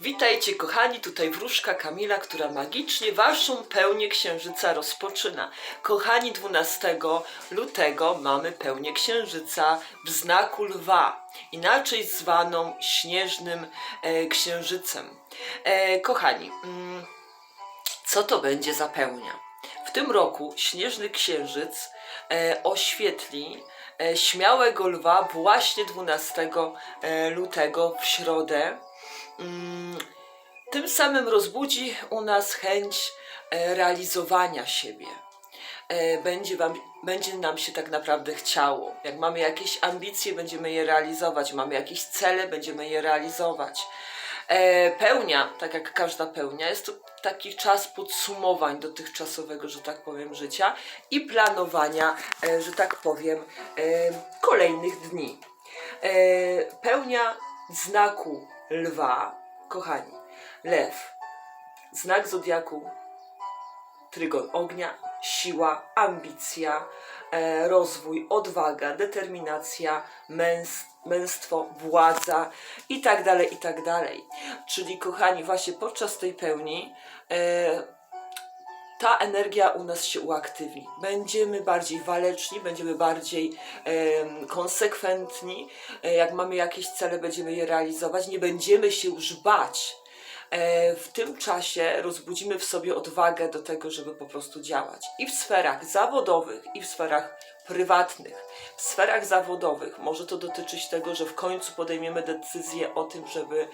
Witajcie kochani, tutaj wróżka Kamila, która magicznie waszą pełnię księżyca rozpoczyna. Kochani, 12 lutego mamy pełnię księżyca w znaku lwa, inaczej zwaną śnieżnym e, księżycem. E, kochani, mm, co to będzie za pełnia? W tym roku śnieżny księżyc e, oświetli e, śmiałego lwa właśnie 12 e, lutego w środę. Mm, tym samym rozbudzi u nas chęć e, realizowania siebie. E, Będzie, wam, będzie nam się tak naprawdę chciało. Jak mamy jakieś ambicje, będziemy je realizować. Mamy jakieś cele, będziemy je realizować. E, Pełnia, tak jak każda pełnia, jest to taki czas podsumowań dotychczasowego, że tak powiem, życia i planowania, że tak powiem, kolejnych dni. Pełnia znaku lwa, kochani, lew, znak zodiaku, trygon ognia, siła, ambicja, e, rozwój, odwaga, determinacja, męs, męstwo, władza. I tak dalej, i tak dalej. Czyli kochani, właśnie podczas tej pełni e, ta energia u nas się uaktywni. Będziemy bardziej waleczni, będziemy bardziej em, konsekwentni. E, jak mamy jakieś cele, będziemy je realizować. Nie będziemy się już bać. E, w tym czasie rozbudzimy w sobie odwagę do tego, żeby po prostu działać. I w sferach zawodowych, i w sferach prywatnych. W sferach zawodowych może to dotyczyć tego, że w końcu podejmiemy decyzję o tym, żeby,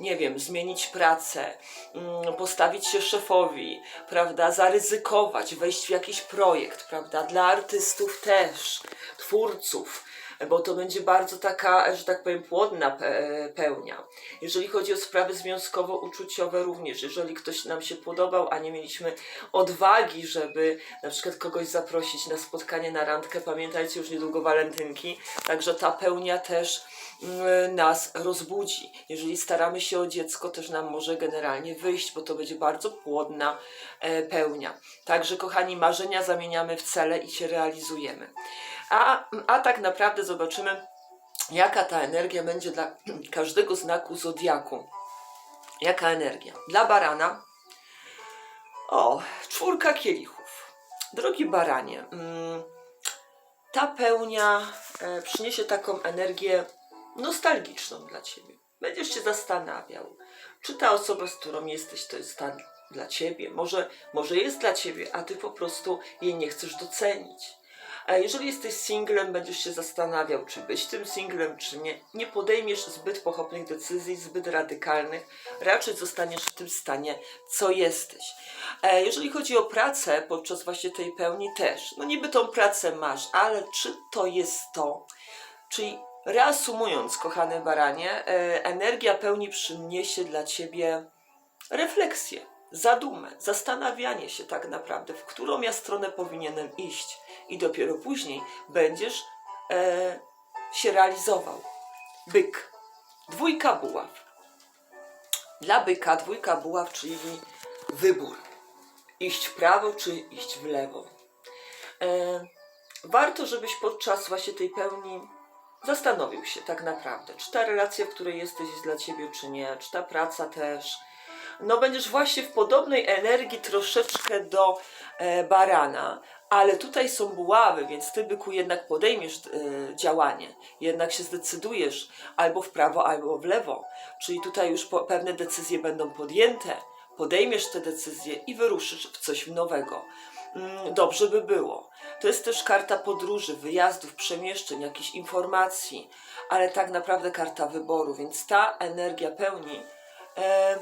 nie wiem, zmienić pracę, mm, postawić się szefowi, prawda, zaryzykować, wejść w jakiś projekt, prawda, dla artystów też, twórców bo to będzie bardzo taka, że tak powiem, płodna pe- pełnia. Jeżeli chodzi o sprawy związkowo-uczuciowe również, jeżeli ktoś nam się podobał, a nie mieliśmy odwagi, żeby na przykład kogoś zaprosić na spotkanie, na randkę, pamiętajcie, już niedługo walentynki, także ta pełnia też mm, nas rozbudzi. Jeżeli staramy się o dziecko, też nam może generalnie wyjść, bo to będzie bardzo płodna e, pełnia. Także, kochani, marzenia zamieniamy w cele i się realizujemy. A, a tak naprawdę zobaczymy, jaka ta energia będzie dla każdego znaku zodiaku. Jaka energia? Dla barana. O, czwórka kielichów. Drogi baranie, mm, ta pełnia e, przyniesie taką energię nostalgiczną dla ciebie. Będziesz się zastanawiał, czy ta osoba, z którą jesteś, to jest ta dla ciebie. Może, może jest dla ciebie, a ty po prostu jej nie chcesz docenić. Jeżeli jesteś singlem, będziesz się zastanawiał, czy być tym singlem, czy nie. Nie podejmiesz zbyt pochopnych decyzji, zbyt radykalnych. Raczej zostaniesz w tym stanie, co jesteś. E, jeżeli chodzi o pracę podczas właśnie tej pełni, też. No niby tą pracę masz, ale czy to jest to? Czyli reasumując, kochane baranie, e, energia pełni przyniesie dla ciebie refleksję, zadumę, zastanawianie się tak naprawdę, w którą ja stronę powinienem iść. I dopiero później będziesz e, się realizował. Byk. Dwójka buław. Dla byka dwójka buław, czyli wybór. Iść w prawo, czy iść w lewo. E, warto, żebyś podczas właśnie tej pełni zastanowił się tak naprawdę, czy ta relacja, w której jesteś, jest dla ciebie, czy nie, czy ta praca też. No, będziesz właśnie w podobnej energii troszeczkę do e, barana, ale tutaj są buławy, więc ty, byku, jednak podejmiesz e, działanie, jednak się zdecydujesz albo w prawo, albo w lewo. Czyli tutaj już po, pewne decyzje będą podjęte, podejmiesz te decyzje i wyruszysz w coś nowego. Mm, Dobrze by było. To jest też karta podróży, wyjazdów, przemieszczeń, jakichś informacji, ale tak naprawdę karta wyboru, więc ta energia pełni e,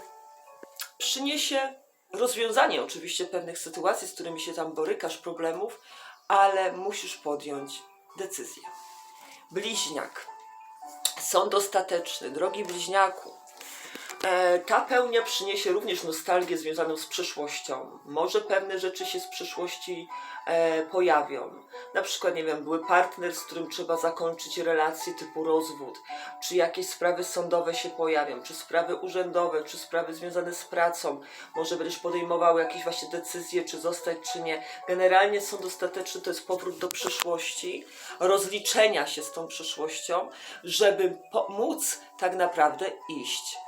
przyniesie rozwiązanie oczywiście pewnych sytuacji, z którymi się tam borykasz, problemów, ale musisz podjąć decyzję. Bliźniak. Sąd ostateczny, drogi bliźniaku. E, ta pełnia przyniesie również nostalgię związaną z przeszłością. Może pewne rzeczy się z przeszłości e, pojawią. Na przykład, nie wiem, były partner, z którym trzeba zakończyć relację typu rozwód, czy jakieś sprawy sądowe się pojawią, czy sprawy urzędowe, czy sprawy związane z pracą. Może będziesz podejmował jakieś właśnie decyzje, czy zostać, czy nie. Generalnie sąd ostateczny to jest powrót do przeszłości, rozliczenia się z tą przeszłością, żeby móc tak naprawdę iść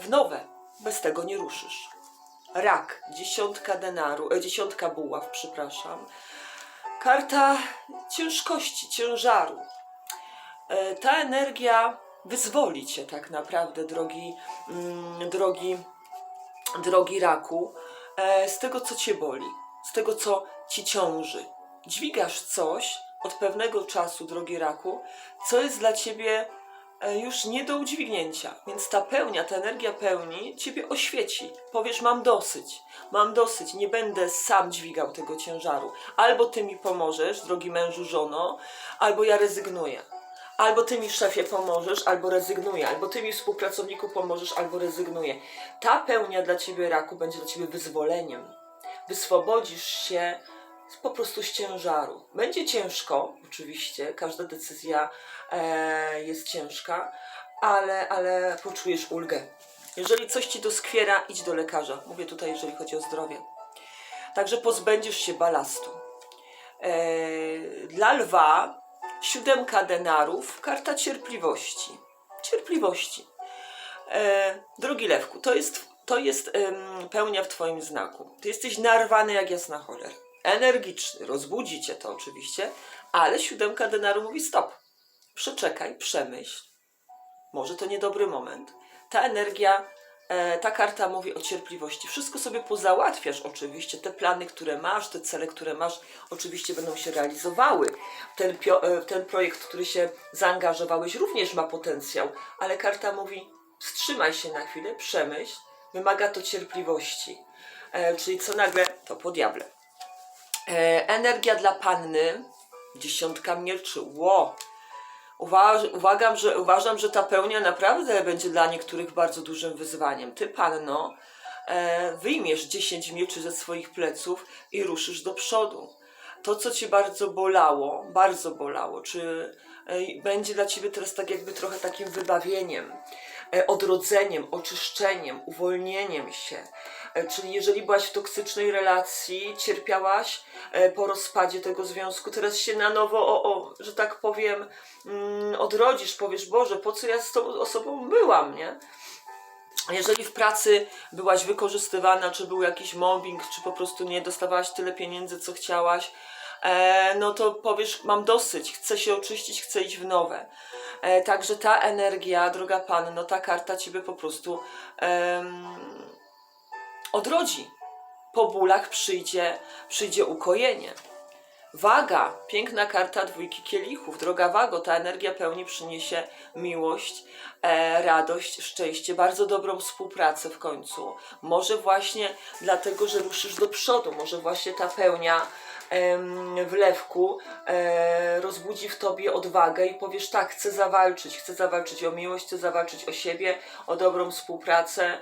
w nowe. bez tego nie ruszysz. Rak, dziesiątka denaru, e, dziesiątka buław, przepraszam. Karta ciężkości, ciężaru. E, ta energia wyzwoli cię tak naprawdę, drogi, mm, drogi, drogi raku, e, z tego, co cię boli, z tego, co ci ciąży. Dźwigasz coś od pewnego czasu, drogi raku, co jest dla ciebie e, już nie do udźwignięcia. Więc ta pełnia, ta energia pełni ciebie oświeci. Powiesz, mam dosyć, mam dosyć, nie będę sam dźwigał tego ciężaru. Albo ty mi pomożesz, drogi mężu, żono, albo ja rezygnuję. Albo ty mi szefie pomożesz, albo rezygnuję, albo ty mi współpracowniku pomożesz, albo rezygnuję. Ta pełnia dla ciebie raku będzie dla ciebie wyzwoleniem. Wyswobodzisz się po prostu z ciężaru. Będzie ciężko, oczywiście, każda decyzja e, jest ciężka, ale, ale poczujesz ulgę. Jeżeli coś ci doskwiera, idź do lekarza. Mówię tutaj, jeżeli chodzi o zdrowie. Także pozbędziesz się balastu. E, dla lwa siódemka denarów, karta cierpliwości. Cierpliwości. E, drogi lewku, to jest, to jest pełnia w twoim znaku. Ty jesteś narwany jak jasna cholera. Energiczny, rozbudzi cię to oczywiście, ale siódemka denaru mówi stop. Przeczekaj, przemyśl. Może to niedobry moment. Ta energia, e, ta karta mówi o cierpliwości. Wszystko sobie pozałatwiasz oczywiście. Te plany, które masz, te cele, które masz, oczywiście będą się realizowały. Ten, e, ten projekt, w który się zaangażowałeś, również ma potencjał, ale karta mówi wstrzymaj się na chwilę, przemyśl. Wymaga to cierpliwości. E, czyli co nagle, to po diable. E, energia dla panny, dziesiątka mieczy. Ło! Uważ, uwagam, że, uważam, że ta pełnia naprawdę będzie dla niektórych bardzo dużym wyzwaniem. Ty, panno, e, wyjmiesz 10 mieczy ze swoich pleców i ruszysz do przodu. To, co cię bardzo bolało, bardzo bolało, czy e, będzie dla ciebie teraz tak jakby trochę takim wybawieniem, odrodzeniem, oczyszczeniem, uwolnieniem się. E, Czyli jeżeli byłaś w toksycznej relacji, cierpiałaś e, po rozpadzie tego związku, teraz się na nowo, o, o, że tak powiem, mm, odrodzisz, powiesz, Boże, po co ja z tą osobą byłam, nie? Jeżeli w pracy byłaś wykorzystywana, czy był jakiś mobbing, czy po prostu nie dostawałaś tyle pieniędzy, co chciałaś, e, no to powiesz, mam dosyć, chcę się oczyścić, chcę iść w nowe. E, także ta energia, droga Panno, ta karta Ciebie po prostu em, odrodzi. Po bólach przyjdzie, przyjdzie ukojenie. Waga, piękna karta dwójki kielichów. Droga Wago, ta energia pełni przyniesie miłość, e, radość, szczęście, bardzo dobrą współpracę w końcu. Może właśnie dlatego, że ruszysz do przodu, może właśnie ta pełnia em, w lewku e, rozbudzi w tobie odwagę i powiesz tak, chcę zawalczyć, chcę zawalczyć o miłość, chcę zawalczyć o siebie, o dobrą współpracę,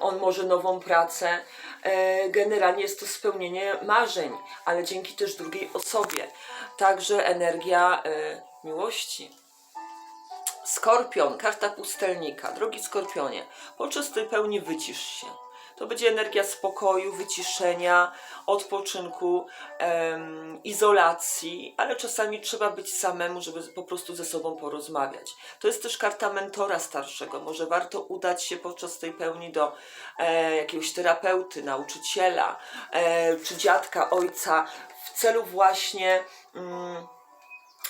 on może nową pracę. E, generalnie jest to spełnienie marzeń, ale dzięki też drugiej osobie. Także energia e, miłości. Skorpion, karta pustelnika. Drogi skorpionie, podczas tej pełni wycisz się. To będzie energia spokoju, wyciszenia, odpoczynku, em, izolacji, ale czasami trzeba być samemu, żeby po prostu ze sobą porozmawiać. To jest też karta mentora starszego. Może warto udać się podczas tej pełni do e, jakiegoś terapeuty, nauczyciela, e, czy dziadka, ojca, w celu właśnie. Mm,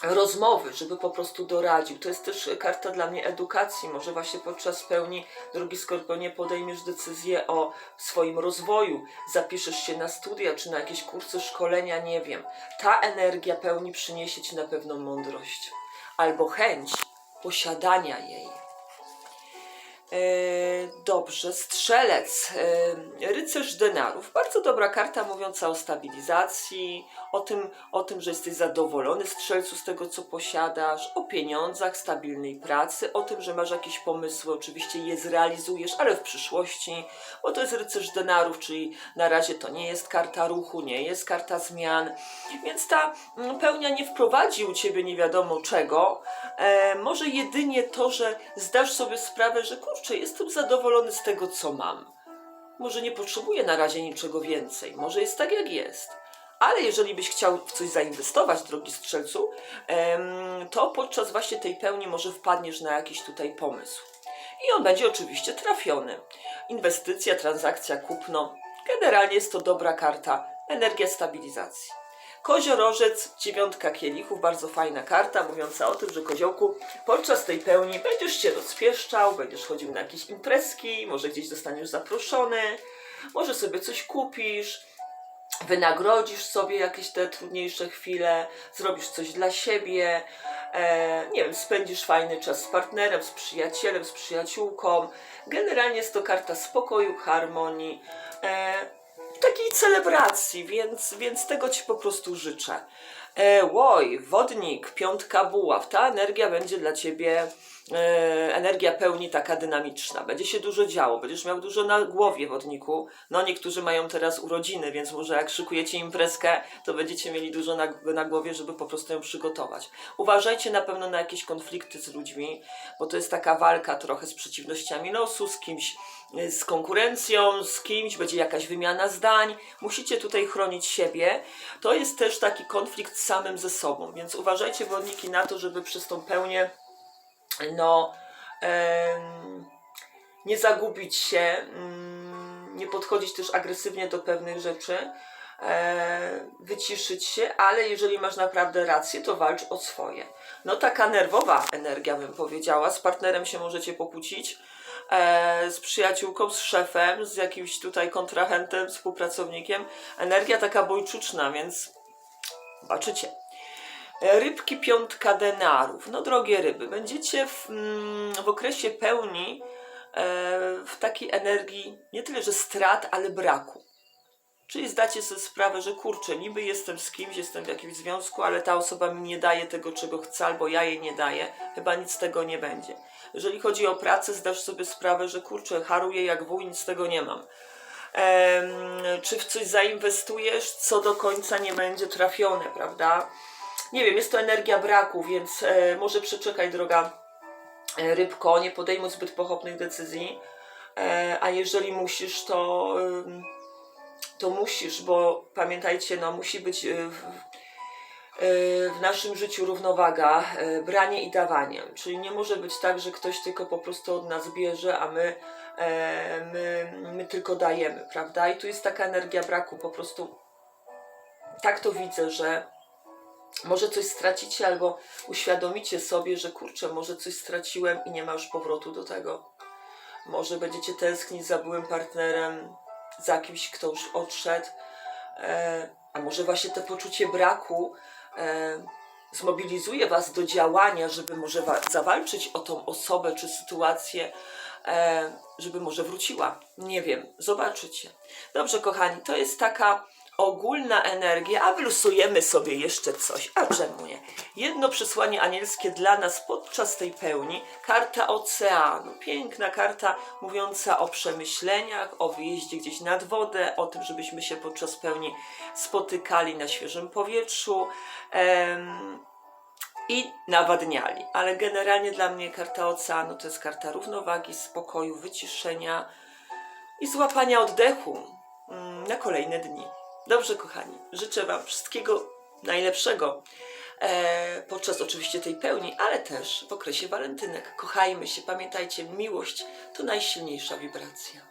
rozmowy, żeby po prostu doradził. To jest też karta dla mnie edukacji. Może właśnie podczas pełni, drogi Skorpionie, podejmiesz decyzję o swoim rozwoju, zapiszesz się na studia, czy na jakieś kursy, szkolenia, nie wiem. Ta energia pełni przyniesie Ci na pewno mądrość albo chęć posiadania jej. E, Dobrze, strzelec, e, rycerz denarów. Bardzo dobra karta mówiąca o stabilizacji, o tym, o tym, że jesteś zadowolony strzelcu z tego, co posiadasz, o pieniądzach, stabilnej pracy, o tym, że masz jakieś pomysły, oczywiście je zrealizujesz, ale w przyszłości, bo to jest rycerz denarów, czyli na razie to nie jest karta ruchu, nie jest karta zmian, więc ta mm, pełnia nie wprowadzi u ciebie nie wiadomo czego, e, może jedynie to, że zdasz sobie sprawę, że kurczę, jestem zadowolony z tego, co mam. Może nie potrzebuję na razie niczego więcej, może jest tak, jak jest. Ale jeżeli byś chciał w coś zainwestować, drogi strzelcu, to podczas właśnie tej pełni może wpadniesz na jakiś tutaj pomysł. I on będzie oczywiście trafiony. inwestycja, transakcja, kupno. Generalnie jest to dobra karta, energia stabilizacji. Koziorożec, dziewiątka kielichów, bardzo fajna karta, mówiąca o tym, że koziołku podczas tej pełni będziesz się rozpieszczał, będziesz chodził na jakieś imprezki, może gdzieś zostaniesz zaproszony, może sobie coś kupisz, wynagrodzisz sobie jakieś te trudniejsze chwile, zrobisz coś dla siebie, e, nie wiem, spędzisz fajny czas z partnerem, z przyjacielem, z przyjaciółką. Generalnie jest to karta spokoju, harmonii, e, takiej celebracji, więc, więc tego Ci po prostu życzę. E, łoj, wodnik, piątka buław, ta energia będzie dla Ciebie energia pełni taka dynamiczna. Będzie się dużo działo, będziesz miał dużo na głowie wodniku. No niektórzy mają teraz urodziny, więc może jak szykujecie imprezkę, to będziecie mieli dużo na, na głowie, żeby po prostu ją przygotować. Uważajcie na pewno na jakieś konflikty z ludźmi, bo to jest taka walka trochę z przeciwnościami losu, z kimś, y, z konkurencją, z kimś, będzie jakaś wymiana zdań. Musicie tutaj chronić siebie. To jest też taki konflikt samym ze sobą, więc uważajcie wodniki na to, żeby przez tą pełnię no nie zagubić się, mm, nie podchodzić też agresywnie do pewnych rzeczy, e, wyciszyć się, ale jeżeli masz naprawdę rację, to walcz o swoje. No taka nerwowa energia bym powiedziała, z partnerem się możecie pokłócić, e, z przyjaciółką, z szefem, z jakimś tutaj kontrahentem, współpracownikiem. Energia taka bojczuczna, więc zobaczycie. Rybki piątka denarów. No drogie ryby, będziecie w, mm, w okresie pełni e, w takiej energii nie tyle, że strat, ale braku. Czyli zdacie sobie sprawę, że kurczę, niby jestem z kimś, jestem w jakimś związku, ale ta osoba mi nie daje tego, czego chcę, albo ja jej nie daję, chyba nic z tego nie będzie. Jeżeli chodzi o pracę, zdasz sobie sprawę, że kurczę, haruję jak wuj, nic z tego nie mam. Em, czy w coś zainwestujesz, co do końca nie będzie trafione, prawda? Nie wiem, jest to energia braku, więc e, może przeczekaj, droga e, rybko, nie podejmuj zbyt pochopnych decyzji. E, a jeżeli musisz, to, ym, to musisz, bo pamiętajcie, no musi być w, y, w naszym życiu równowaga, y, branie i dawanie. Czyli nie może być tak, że ktoś tylko po prostu od nas bierze, a my, e, my, my tylko dajemy, prawda? I tu jest taka energia braku, po prostu tak to widzę, że może coś stracicie albo uświadomicie sobie, że kurczę, może coś straciłem i nie ma już powrotu do tego. Może będziecie tęsknić za byłym partnerem, za kimś, kto już odszedł, e, a może właśnie to poczucie braku e, zmobilizuje Was do działania, żeby może wa- zawalczyć o tą osobę czy sytuację, e, żeby może wróciła. Nie wiem, zobaczycie. Dobrze, kochani, to jest taka ogólna energia, a wylosujemy sobie jeszcze coś. A czemu nie? Jedno przesłanie anielskie dla nas podczas tej pełni. Karta oceanu. Piękna karta mówiąca o przemyśleniach, o wyjeździe gdzieś nad wodę, o tym, żebyśmy się podczas pełni spotykali na świeżym powietrzu. I nawadniali. Ale generalnie dla mnie karta oceanu to jest karta równowagi, spokoju, wyciszenia i złapania oddechu mm, na kolejne dni. Dobrze, kochani, życzę Wam wszystkiego najlepszego e, podczas oczywiście tej pełni, ale też w okresie walentynek. Kochajmy się, pamiętajcie, miłość to najsilniejsza wibracja.